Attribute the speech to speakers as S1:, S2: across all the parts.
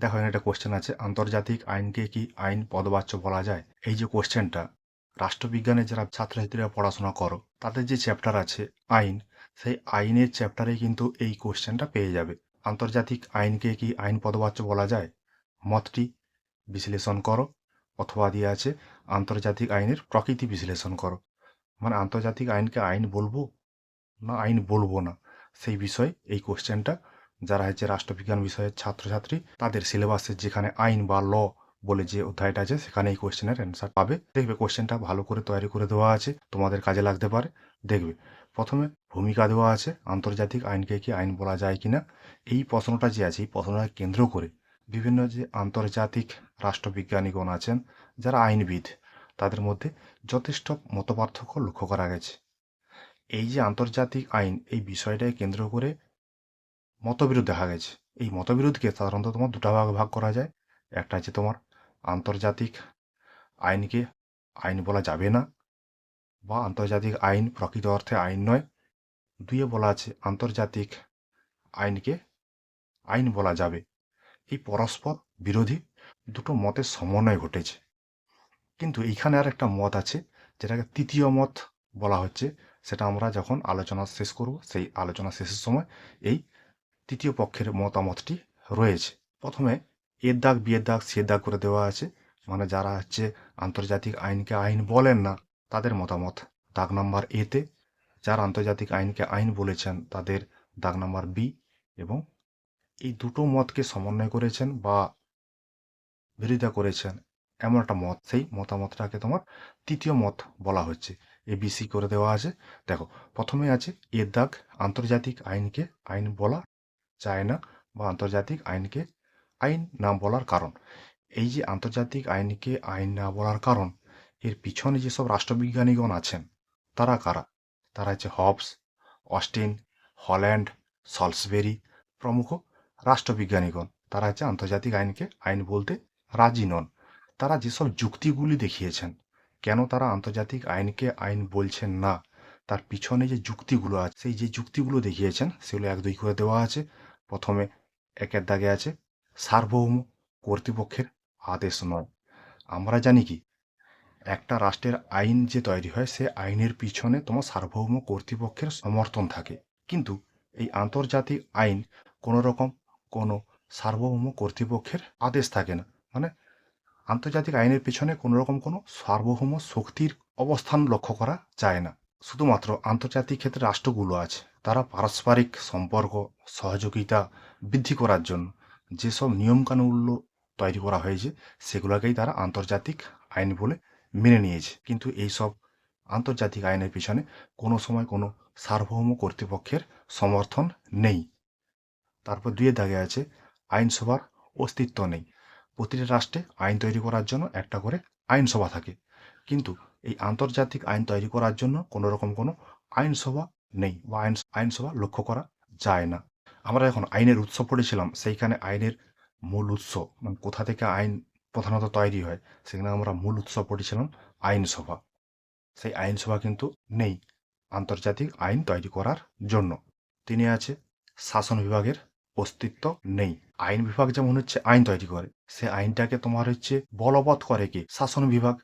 S1: দেখো, এখানে একটা কোশ্চেন আছে, আন্তর্জাতিক আইনকে কি আইন পদবাচ্য বলা যায়? এই যে কোশ্চেনটা রাষ্ট্রবিজ্ঞানের যারা ছাত্রছাত্রীরা পড়াশোনা করো, তাদের যে চ্যাপ্টার আছে আইন, সেই আইনের চ্যাপ্টারে কিন্তু এই কোশ্চেনটা পেয়ে যাবে। আন্তর্জাতিক আইনকে কি আইন পদবাচ্য বলা যায়? মতটি বিশ্লেষণ করো, অথবা দিয়ে আছে, আন্তর্জাতিক আইনের প্রকৃতি বিশ্লেষণ করো। মানে আন্তর্জাতিক আইনকে আইন বলব? না, আইন বলব না। সেই বিষয়ে এই কোশ্চেনটা যারা হচ্ছে রাষ্ট্রবিজ্ঞান বিষয়ের ছাত্রছাত্রী, তাদের সিলেবাসের যেখানে আইন বা ল বলে যে অধ্যায়টা আছে সেখানে এই কোশ্চেনের অ্যান্সার পাবে। দেখবে কোশ্চেনটা ভালো করে তৈরি করে দেওয়া আছে, তোমাদের কাজে লাগতে পারে। দেখবে, প্রথমে ভূমিকা দেওয়া আছে, আন্তর্জাতিক আইনকে কি আইন বলা যায় কিনা। এই প্রশ্নটা যে আছে, এই প্রশ্নটা কেন্দ্র করে বিভিন্ন যে আন্তর্জাতিক রাষ্ট্রবিজ্ঞানীগণ আছেন, যারা আইনবিদ, তাদের মধ্যে যথেষ্ট মতপার্থক্য লক্ষ্য করা গেছে। এই যে আন্তর্জাতিক আইন, এই বিষয়টাকে কেন্দ্র করে মতবিরোধ দেখা গেছে। এই মতবিরোধকে সাধারণত তোমার দুটা ভাগে ভাগ করা যায়। একটা হচ্ছে তোমার আন্তর্জাতিক আইনকে আইন বলা যাবে না বা আন্তর্জাতিক আইন প্রকৃত অর্থে আইন নয়। দুইয়ে বলা আছে আন্তর্জাতিক আইনকে আইন বলা যাবে। এই পরস্পর বিরোধী দুটো মতের সমন্বয় ঘটেছে। কিন্তু এইখানে আর একটা মত আছে, যেটাকে তৃতীয় মত বলা হচ্ছে। সেটা আমরা যখন আলোচনা শেষ করব, সেই আলোচনা শেষের সময় এই তৃতীয় পক্ষের মতামতটি রয়েছে। প্রথমে এর দাগ, বিয়ের দাগ, সে দাগ করে দেওয়া আছে। মানে যারা হচ্ছে আন্তর্জাতিক আইনকে আইন বলেন না, তাদের মতামত। দাগ নাম্বার এতে যারা আন্তর্জাতিক আইনকে আইন বলেছেন, তাদের দাগ নাম্বার বি এবং এই দুটো মতকে সমন্বয় করেছেন বা বিরোধিতা করেছেন, এমন একটা মত। সেই মতামতটাকে তোমার তৃতীয় মত বলা হচ্ছে। এ বিসি করে দেওয়া আছে। দেখো, প্রথমে আছে এর দাগ, আন্তর্জাতিক আইনকে আইন বলা যায় না বা আন্তর্জাতিক আইনকে, আইন না বলার কারণ। এই যে আন্তর্জাতিক আইনকে আইন না বলার কারণ, এর পিছনে যেসব রাষ্ট্রবিজ্ঞানীগণ আছেন, তারা কারা? তারা হচ্ছে হবস, অস্টিন, হল্যান্ড, সলসবেরি প্রমুখ রাষ্ট্রবিজ্ঞানীগণ। তারা হচ্ছে আন্তর্জাতিক আইনকে আইন বলতে রাজি নন। তারা যেসব যুক্তিগুলি দেখিয়েছেন, কেন তারা আন্তর্জাতিক আইনকে আইন বলছেন না, তার পিছনে যে যুক্তিগুলো আছে, সেই যে যুক্তিগুলো দেখিয়েছেন, সেগুলো এক দুই করে দেওয়া আছে। প্রথমে একের দাগে আছে সার্বভৌম কর্তৃপক্ষের আদেশ নয়। আমরা জানি কি? একটা রাষ্ট্রের আইন যে তৈরি হয়, সে আইনের পিছনে তোমার সার্বভৌম কর্তৃপক্ষের সমর্থন থাকে। কিন্তু এই আন্তর্জাতিক আইন কোনো রকম কোনো সার্বভৌম কর্তৃপক্ষের আদেশ থাকে না। মানে আন্তর্জাতিক আইনের পিছনে কোনো রকম কোনো সার্বভৌম শক্তির অবস্থান লক্ষ্য করা যায় না। শুধুমাত্র আন্তর্জাতিক ক্ষেত্রে রাষ্ট্রগুলো আছে, তারা পারস্পরিক সম্পর্ক, সহযোগিতা বৃদ্ধি করার জন্য যেসব নিয়মকানুনগুলো তৈরি করা হয়েছে, সেগুলোকেই তারা আন্তর্জাতিক আইন বলে মেনে নিয়েছে। কিন্তু এইসব আন্তর্জাতিক আইনের পিছনে কোনো সময় কোনো সার্বভৌম কর্তৃপক্ষের সমর্থন নেই। তারপর দুয়ে দাগে আছে, আইনসভার অস্তিত্ব নেই। প্রতিটা রাষ্ট্রে আইন তৈরি করার জন্য একটা করে আইনসভা থাকে। কিন্তু এই আন্তর্জাতিক আইন তৈরি করার জন্য কোনো রকম কোনো আইনসভা নেই বা আইন আইনসভা লক্ষ্য করা যায় না। আমরা এখন আইনের উৎস পড়েছিলাম, সেইখানে আইনের মূল উৎস মানে কোথা থেকে আইন প্রধানত তৈরি হয়, সেখানে আমরা মূল উৎস পড়েছিলাম আইনসভা সেই আইনসভা কিন্তু নেই আন্তর্জাতিক আইন তৈরি করার জন্য। তিনি আছে, শাসন বিভাগের অস্তিত্ব নেই। আইন বিভাগ যেমন হচ্ছে আইন তৈরি করে, সে আইনটাকে তোমার হচ্ছে বলবৎ করে কি? শাসন বিভাগ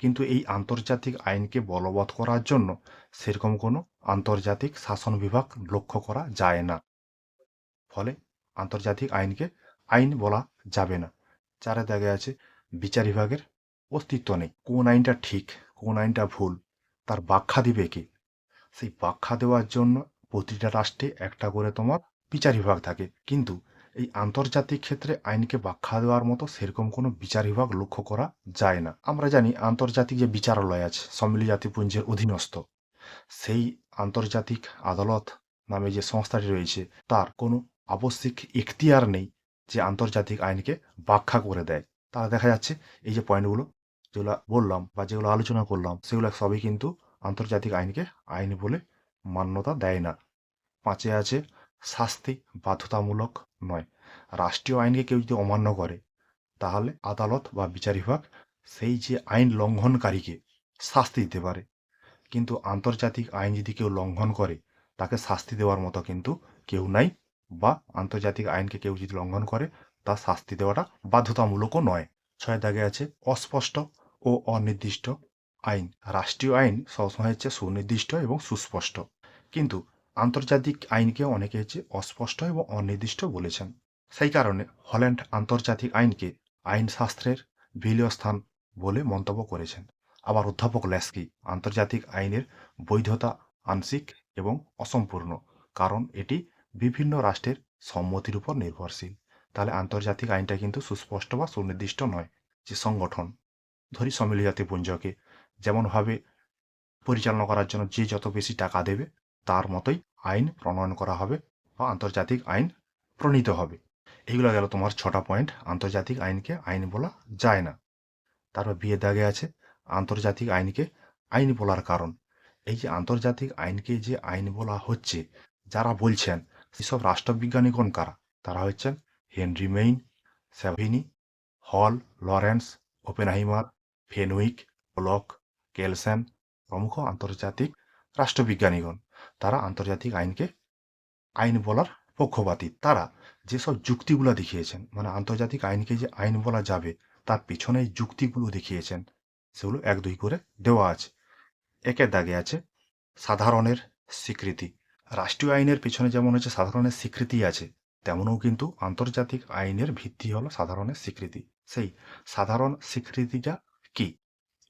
S1: কিন্তু এই আন্তর্জাতিক আইনকে বলবৎ করার জন্য সেরকম কোনো আন্তর্জাতিক শাসন বিভাগ লক্ষ্য করা যায় না। ফলে আন্তর্জাতিক আইনকে আইন বলা যাবে না। চারে দাগে আছে বিচার বিভাগের অস্তিত্ব নেই। কোন আইনটা ঠিক, কোন আইনটা ভুল, তার ব্যাখ্যা দিবে কে? সেই ব্যাখ্যা দেওয়ার জন্য প্রতিটা রাষ্ট্রে একটা করে তোমার বিচার বিভাগ থাকে। কিন্তু এই আন্তর্জাতিক ক্ষেত্রে আইনকে ব্যাখ্যা দেওয়ার মতো সেরকম কোনো বিচার বিভাগ লক্ষ্য করা যায় না। আমরা জানি আন্তর্জাতিক যে বিচারালয় আছে, সম্মিলিত জাতিপুঞ্জের অধীনস্থ, সেই আন্তর্জাতিক আদালত নামে যে সংস্থাটি রয়েছে, তার কোনো আবশ্যিক এখতিয়ার নেই যে আন্তর্জাতিক আইনকে ব্যাখ্যা করে দেয়। তারা দেখা যাচ্ছে এই যে পয়েন্টগুলো যেগুলো বললাম বা যেগুলো আলোচনা করলাম, সেগুলো সবই কিন্তু আন্তর্জাতিক আইনকে আইন বলে মান্যতা দেয় না। পাঁচে আছে শাস্তি বাধ্যতামূলক নয়। রাষ্ট্রীয় আইনকে কেউ যদি অমান্য করে, তাহলে আদালত বা বিচার বিভাগ সেই যে আইন লঙ্ঘনকারীকে শাস্তি দিতে পারে। কিন্তু আন্তর্জাতিক আইন যদি কেউ লঙ্ঘন করে, তাকে শাস্তি দেওয়ার মতো কিন্তু কেউ নাই বা আন্তর্জাতিক আইনকে কেউ যদি লঙ্ঘন করে, তা শাস্তি দেওয়াটা বাধ্যতামূলকও নয়। ছয় দাগে আছে অস্পষ্ট ও অনির্দিষ্ট আইন। রাষ্ট্রীয় আইন সবসময় হচ্ছে সুনির্দিষ্ট এবং সুস্পষ্ট। কিন্তু আন্তর্জাতিক আইনকে অনেকে হচ্ছে অস্পষ্ট এবং অনির্দিষ্ট বলেছেন। সেই কারণে হল্যান্ড আন্তর্জাতিক আইনকে আইনশাস্ত্রের বিলীয় স্থান বলে মন্তব্য করেছেন। আবার অধ্যাপক ল্যাস্কি আন্তর্জাতিক আইনের বৈধতা আংশিক এবং অসম্পূর্ণ, কারণ এটি বিভিন্ন রাষ্ট্রের সম্মতির উপর নির্ভরশীল। তাহলে আন্তর্জাতিক আইনটা কিন্তু সুস্পষ্ট বা সুনির্দিষ্ট নয় যে সংগঠন। ধরি সম্মিলিত জাতিপুঞ্জকে যেমনভাবে পরিচালনা করার জন্য যে যত বেশি টাকা দেবে তার মতোই আইন প্রণয়ন করা হবে বা আন্তর্জাতিক আইন প্রণীত হবে। এগুলো গেল তোমার ছটা পয়েন্ট আন্তর্জাতিক আইনকে আইন বলা যায় না। তারপর বিয়ে দাগে আছে, আন্তর্জাতিক আইনকে আইন বলার কারণ। এই যে আন্তর্জাতিক আইনকে যে আইন বলা হচ্ছে, যারা বলছেন সেসব রাষ্ট্রবিজ্ঞানীগণ কারা? তারা হচ্ছেন Henry Maine, Savigny, Hall, Lawrence, Oppenheimer, Fenwick, Block, Kelsen প্রমুখ আন্তর্জাতিক রাষ্ট্রবিজ্ঞানীগণ। তারা আন্তর্জাতিক আইনকে, আইন বলার পক্ষপাতী। তারা যেসব যুক্তিগুলো দেখিয়েছেন মানে আন্তর্জাতিক আইনকে যে আইন বলা যাবে, তার পিছনে যুক্তিগুলো দেখিয়েছেন, সেগুলো এক দুই করে দেওয়া আছে। একের দাগে আছে সাধারণের স্বীকৃতি। রাষ্ট্রীয় আইনের পিছনে যেমন হচ্ছে সাধারণের স্বীকৃতি আছে, তেমনও কিন্তু আন্তর্জাতিক আইনের ভিত্তি হলো সাধারণের স্বীকৃতি। সেই সাধারণ স্বীকৃতিটা কি?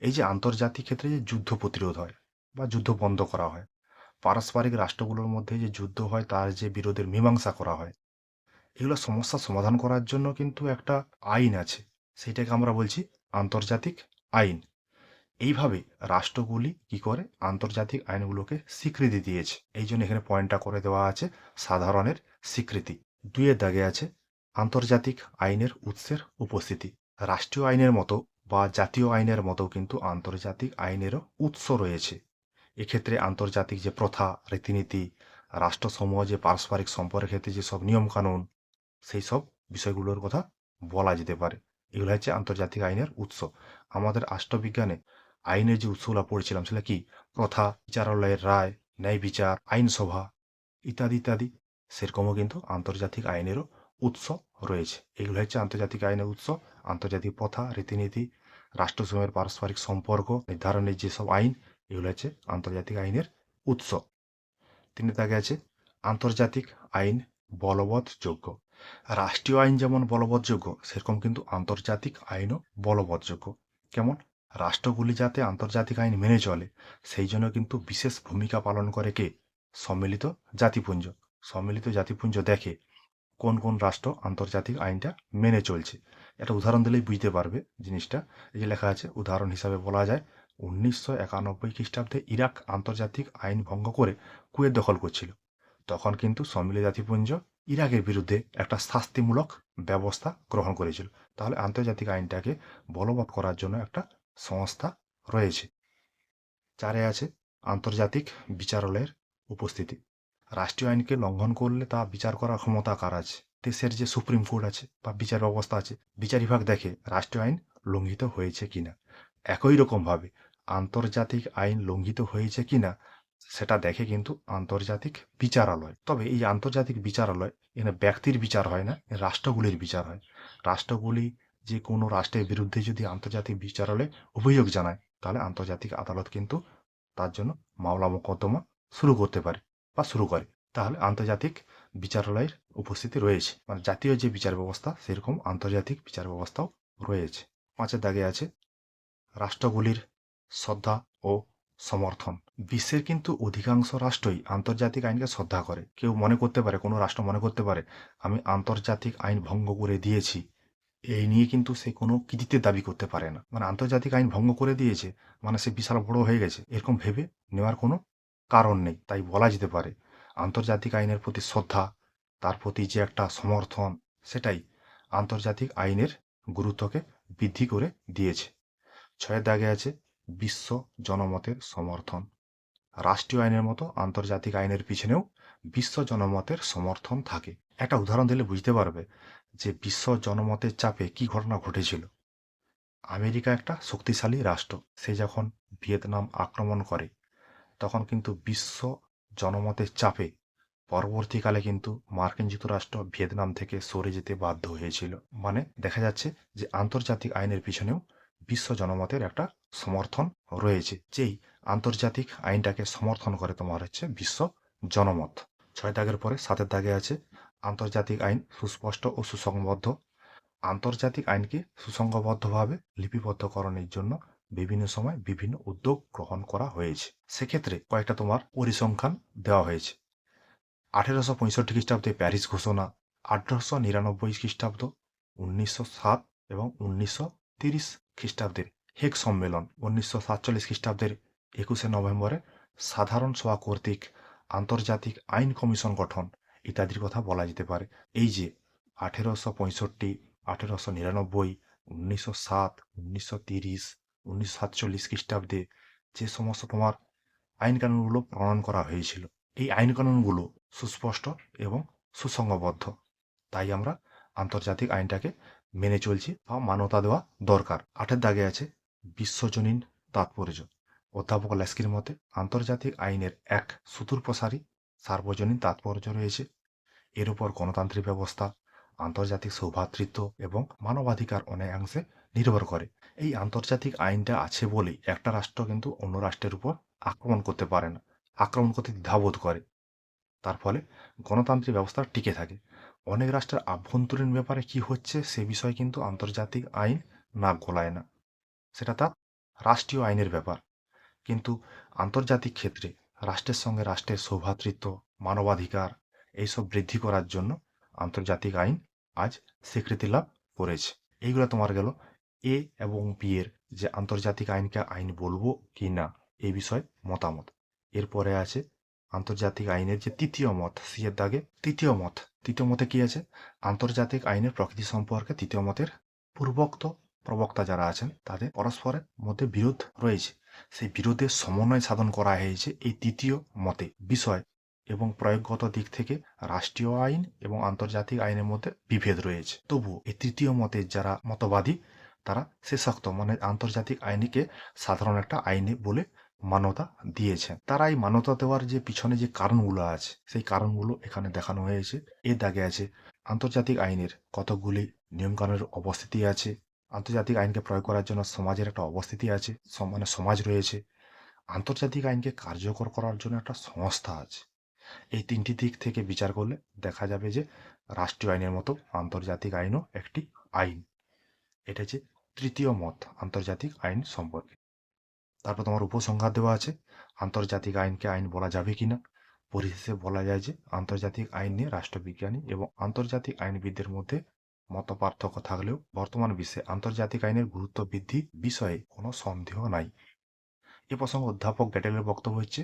S1: এই যে আন্তর্জাতিক ক্ষেত্রে যে যুদ্ধ প্রতিরোধ হয় বা যুদ্ধ বন্ধ করা হয় পারস্পরিক রাষ্ট্রগুলোর মধ্যে যে যুদ্ধ হয়, তার যে বিরোধের মীমাংসা করা হয়, এগুলো সমস্যা সমাধান করার জন্য কিন্তু একটা আইন আছে। সেইটাকে আমরা বলছি আন্তর্জাতিক আইন। এইভাবে রাষ্ট্রগুলি কি করে আন্তর্জাতিক আইনগুলোকে স্বীকৃতি দিয়েছে। এই জন্য এখানে পয়েন্টটা করে দেওয়া আছে, সাধারণের স্বীকৃতি। দুইয়ের দাগে আছে, আন্তর্জাতিক আইনের উৎসের উপস্থিতি। রাষ্ট্রীয় আইনের মতো বা জাতীয় আইনের মতো কিন্তু আন্তর্জাতিক আইনেরও উৎস রয়েছে। এক্ষেত্রে আন্তর্জাতিক যে প্রথা, রীতিনীতি, রাষ্ট্রসমূহ যে পারস্পরিক সম্পর্কের ক্ষেত্রে যে যেসব নিয়মকানুন, সেই সব বিষয়গুলোর কথা বলা যেতে পারে। এগুলো হচ্ছে আন্তর্জাতিক আইনের উৎস। আমাদের রাষ্ট্রবিজ্ঞানে আইনের যে উৎসগুলো পড়েছিলাম সেটা কি? প্রথা, বিচারালয়ের রায়, ন্যায় বিচার, আইনসভা ইত্যাদি ইত্যাদি, সেরকমও কিন্তু আন্তর্জাতিক আইনেরও উৎস রয়েছে। এগুলো হচ্ছে আন্তর্জাতিক আইনের উৎস, আন্তর্জাতিক প্রথা, রীতিনীতি রাষ্ট্রসমূহের পারস্পরিক সম্পর্ক, নির্ধারণের যেসব আইন এগুলো হচ্ছে আন্তর্জাতিক আইনের উৎস। তিনি তাকে আছে, আন্তর্জাতিক আইন বলবৎযোগ্য। রাষ্ট্রীয় আইন যেমন বলবৎযোগ্য, সেরকম কিন্তু আন্তর্জাতিক আইনও বলবৎযোগ্য। কেমন? রাষ্ট্রগুলি যাতে আন্তর্জাতিক আইন মেনে চলে, সেই জন্য কিন্তু বিশেষ ভূমিকা পালন করে কে? সম্মিলিত জাতিপুঞ্জ। সম্মিলিত জাতিপুঞ্জ দেখে কোন কোন রাষ্ট্র আন্তর্জাতিক আইনটা মেনে চলছে। একটা উদাহরণ দিলেই বুঝতে পারবে জিনিসটা। এই যে লেখা আছে, উদাহরণ হিসাবে বলা যায় উনিশশো একানব্বই খ্রিস্টাব্দে ইরাক আন্তর্জাতিক আইন ভঙ্গ করে কুয়েত দখল করছিল। তখন কিন্তু সম্মিলিত জাতিপুঞ্জ ইরাকের বিরুদ্ধে একটা শাস্তিমূলক ব্যবস্থা গ্রহণ করেছিল। তাহলে আন্তর্জাতিক আইনটাকে বলবৎ করার জন্য একটা সংস্থা রয়েছে। চারে আছে আন্তর্জাতিক বিচারালয়ের উপস্থিতি। রাষ্ট্রীয় আইনকে লঙ্ঘন করলে তা বিচার করার ক্ষমতা কার আছে? দেশের যে সুপ্রিম কোর্ট আছে বা বিচার ব্যবস্থা আছে, বিচার বিভাগ দেখে রাষ্ট্রীয় আইন লঙ্ঘিত হয়েছে কিনা। একই রকমভাবে আন্তর্জাতিক আইন লঙ্ঘিত হয়েছে কিনা, সেটা দেখে কিন্তু আন্তর্জাতিক বিচারালয়। তবে এই আন্তর্জাতিক বিচারালয় এখানে ব্যক্তির বিচার হয় না রাষ্ট্রগুলির বিচার হয়। রাষ্ট্রগুলি যে কোনো রাষ্ট্রের বিরুদ্ধে যদি আন্তর্জাতিক বিচারালয়ে অভিযোগ জানায়, তাহলে আন্তর্জাতিক আদালত কিন্তু তার জন্য মামলা মোকদ্দমা শুরু করতে পারে বা শুরু করে। তাহলে আন্তর্জাতিক বিচারালয়ের উপস্থিতি রয়েছে। মানে জাতীয় যে বিচার ব্যবস্থা, সেরকম আন্তর্জাতিক বিচার ব্যবস্থাও রয়েছে। পাঁচের দাগে আছে, রাষ্ট্রগুলির শ্রদ্ধা ও সমর্থন। বিশ্বের কিন্তু অধিকাংশ রাষ্ট্রই আন্তর্জাতিক আইনকে শ্রদ্ধা করে। কেউ মনে করতে পারে, কোনো রাষ্ট্র মনে করতে পারে, আমি আন্তর্জাতিক আইন ভঙ্গ করে দিয়েছি। এই নিয়ে কিন্তু সে কোনো কৃতিত্বের দাবি করতে পারে না। মানে আন্তর্জাতিক আইন ভঙ্গ করে দিয়েছে মানে সে বিশাল বড় হয়ে গেছে। এরকম ভেবে নেওয়ার কোনো কারণ নেই, তাই বলা যেতে পারে। আন্তর্জাতিক আইনের প্রতি শ্রদ্ধা, তার প্রতি যে একটা সমর্থন, সেটাই আন্তর্জাতিক আইনের গুরুত্বকে বৃদ্ধি করে দিয়েছে। ছয়ের দাগে আছে বিশ্ব জনমতের সমর্থন। রাষ্ট্রীয় আইনের মতো আন্তর্জাতিক আইনের পিছনেও বিশ্ব জনমতের সমর্থন থাকে। একটা উদাহরণ দিলে বুঝতে পারবে যে বিশ্ব জনমতের চাপে কি ঘটনা ঘটেছিল। আমেরিকা একটা শক্তিশালী রাষ্ট্র। সে যখন ভিয়েতনাম আক্রমণ করে, তখন কিন্তু বিশ্ব জনমতের চাপে পরবর্তীকালে কিন্তু মার্কিন যুক্তরাষ্ট্র ভিয়েতনাম থেকে সরে যেতে বাধ্য হয়েছিল। মানে দেখা যাচ্ছে যে আন্তর্জাতিক আইনের পিছনেও বিশ্ব জনমতের একটা সমর্থন রয়েছে, যেই আন্তর্জাতিক আইনটাকে সমর্থন করে তোমার হচ্ছে বিশ্ব জনমত ছয় দাগের পরে সাতের দাগে আছে, আন্তর্জাতিক আইন সুস্পষ্ট ও সুসংবদ্ধ। আন্তর্জাতিক আইনকে সুসংবদ্ধভাবে লিপিবদ্ধকরণের জন্য বিভিন্ন সময় বিভিন্ন উদ্যোগ গ্রহণ করা হয়েছে। সেক্ষেত্রে কয়েকটা তোমার পরিসংখ্যান দেওয়া হয়েছে। আঠেরোশো পঁয়ষট্টি খ্রিস্টাব্দে প্যারিস ঘোষণা, আঠারোশো নিরানব্বই খ্রিস্টাব্দ, উনিশশো সাত এবং উনিশশো তিরিশ খ্রিস্টাব্দের হেক সম্মেলন উনিশশো সাতচল্লিশ খ্রিস্টাব্দের একুশে নভেম্বরে সাধারণ সভা কর্তৃক আন্তর্জাতিক আইন কমিশন গঠন, ইত্যাদির কথা বলা যেতে পারে। এই যে আঠেরোশো পঁয়ষট্টি, আঠেরোশো নিরানব্বই, উনিশশো সাত, উনিশশো তিরিশ, উনিশশো সাতচল্লিশ খ্রিস্টাব্দে যে সমস্ত তোমার আইন কানুনগুলো প্রণয়ন করা হয়েছিল, এই আইন কানুনগুলো সুস্পষ্ট এবং সুসংবদ্ধ তাই আমরা আন্তর্জাতিক আইনটাকে মেনে চলছে বা মান্যতা দেওয়া দরকার। আটের দাগে আছে বিশ্বজনীন তাৎপর্য। অধ্যাপক ল্যাস্কির মতে, আন্তর্জাতিক আইনের এক সুদূরপ্রসারী সার্বজনীন তাৎপর্য রয়েছে। এর উপর গণতান্ত্রিক ব্যবস্থা, আন্তর্জাতিক সৌভ্রাতৃত্ব এবং মানবাধিকার অনেকাংশে নির্ভর করে। এই আন্তর্জাতিক আইনটা আছে বলেই একটা রাষ্ট্র কিন্তু অন্য রাষ্ট্রের উপর আক্রমণ করতে পারে না, আক্রমণ করতে দ্বিধাবোধ করে। তার ফলে গণতান্ত্রিক ব্যবস্থা টিকে থাকে। অনেক রাষ্ট্রের আভ্যন্তরীণ ব্যাপারে কি হচ্ছে সে বিষয়ে কিন্তু আন্তর্জাতিক আইন নাক গলায় না। সেটা তার রাষ্ট্রীয় আইনের ব্যাপার। কিন্তু আন্তর্জাতিক ক্ষেত্রে রাষ্ট্রের সঙ্গে রাষ্ট্রের সৌভ্রাতৃত্ব মানবাধিকার এইসব বৃদ্ধি করার জন্য আন্তর্জাতিক আইন আজ স্বীকৃতি লাভ করেছে। এইগুলো তোমার গেল এ এবং বি এর যে আন্তর্জাতিক আইনকে আইন বলব কি না এই বিষয়ে মতামত। এরপরে আছে আন্তর্জাতিক আইনের যে তৃতীয় মত সি এর দাগে তৃতীয় মত। তৃতীয় মতে কি আছে? আন্তর্জাতিক আইনের প্রকৃতি সম্পর্কে তৃতীয় মতের পূর্বোক্ত প্রবক্তা যারা আছেন, তাদের পরস্পরের মধ্যে বিরোধ রয়েছে। সেই বিরোধের সমন্বয় সাধন করা হয়েছে এই তৃতীয় মতে। বিষয় এবং প্রয়োগগত দিক থেকে রাষ্ট্রীয় আইন এবং আন্তর্জাতিক আইনের মধ্যে বিভেদ রয়েছে। তবু এই তৃতীয় মতের যারা মতবাদী, তারা শেষাক্ত মানে আন্তর্জাতিক আইনকে সাধারণ একটা আইনে বলে মান্যতা দিয়েছেন তারা এই মান্যতা দেওয়ার যে পিছনে যে কারণগুলো আছে, সেই কারণগুলো এখানে দেখানো হয়েছে। এর দাগে আছে, আন্তর্জাতিক আইনের কতগুলি নিয়মকানুনের অবস্থিতি আছে, আন্তর্জাতিক আইনকে প্রয়োগ করার জন্য সমাজের একটা অবস্থিতি আছে মানে সমাজ রয়েছে। আন্তর্জাতিক আইনকে কার্যকর করার জন্য একটা সংস্থা আছে। এই তিনটি দিক থেকে বিচার করলে দেখা যাবে যে রাষ্ট্রীয় আইনের মতো আন্তর্জাতিক আইনও একটি আইন। এটা যে তৃতীয় মত, আন্তর্জাতিক আইন সম্পর্কে। তারপর তোমার উপসংহার দেওয়া আছে। আন্তর্জাতিক আইনকে আইন বলা যাবে কিনা? পরিশেষে বলা যায় যে আন্তর্জাতিক আইন নিয়ে রাষ্ট্রবিজ্ঞানী এবং আন্তর্জাতিক আইনবিদদের মধ্যে মত পার্থক্য থাকলেও বর্তমান বিশ্বে আন্তর্জাতিক আইনের গুরুত্ব বৃদ্ধি বিষয়ে কোনো সন্দেহ নাই। এ প্রসঙ্গে অধ্যাপক গ্যাটেলের বক্তব্য হচ্ছে,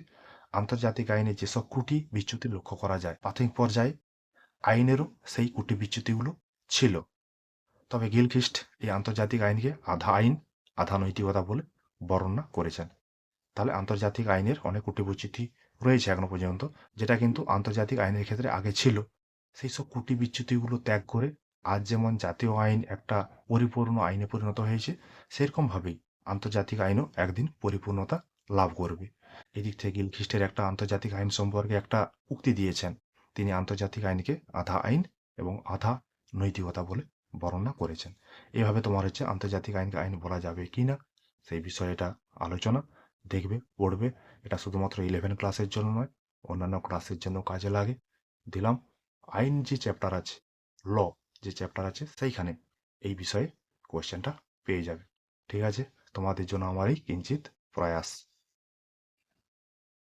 S1: আন্তর্জাতিক আইনে যেসব ত্রুটি বিচ্যুতি লক্ষ্য করা যায়, প্রাথমিক পর্যায়ে আইনেরও সেই ত্রুটি বিচ্যুতিগুলো ছিল। তবে গিলখ্রিস্ট এই আন্তর্জাতিক আইনকে আধা আইন, আধা নৈতিকতা বলে বর্ণনা করেছেন। তাহলে আন্তর্জাতিক আইনের অনেক ত্রুটি বিচ্যুতি রয়েছে এখনও পর্যন্ত, যেটা কিন্তু আন্তর্জাতিক আইনের ক্ষেত্রে আগে ছিল। সেই সব ত্রুটি বিচ্যুতিগুলো ত্যাগ করে আজ যেমন জাতীয় আইন একটা পরিপূর্ণ আইনে পরিণত হয়েছে, সেরকমভাবেই আন্তর্জাতিক আইনও একদিন পরিপূর্ণতা লাভ করবে। এদিক থেকে গিল খ্রিস্টের একটা আন্তর্জাতিক আইন সম্পর্কে একটা উক্তি দিয়েছেন। তিনি আন্তর্জাতিক আইনকে আধা আইন এবং আধা নৈতিকতা বলে বর্ণনা করেছেন। এভাবে তোমার হচ্ছে আন্তর্জাতিক আইনকে আইন বলা যাবে কি না সেই বিষয়ে এটা আলোচনা, দেখবে, পড়বে। এটা শুধুমাত্র ইলেভেন ক্লাসের জন্য নয়, অন্যান্য ক্লাসের জন্য কাজে লাগে। দিলাম, আইন যে চ্যাপ্টার আছে ল যে চ্যাপ্টার আছে, সেইখানে এই বিষয়ে কোয়েশ্চেনটা পেয়ে যাবে। ঠিক আছে? তোমাদের জন্য আমার এই কিঞ্চিত প্রয়াস।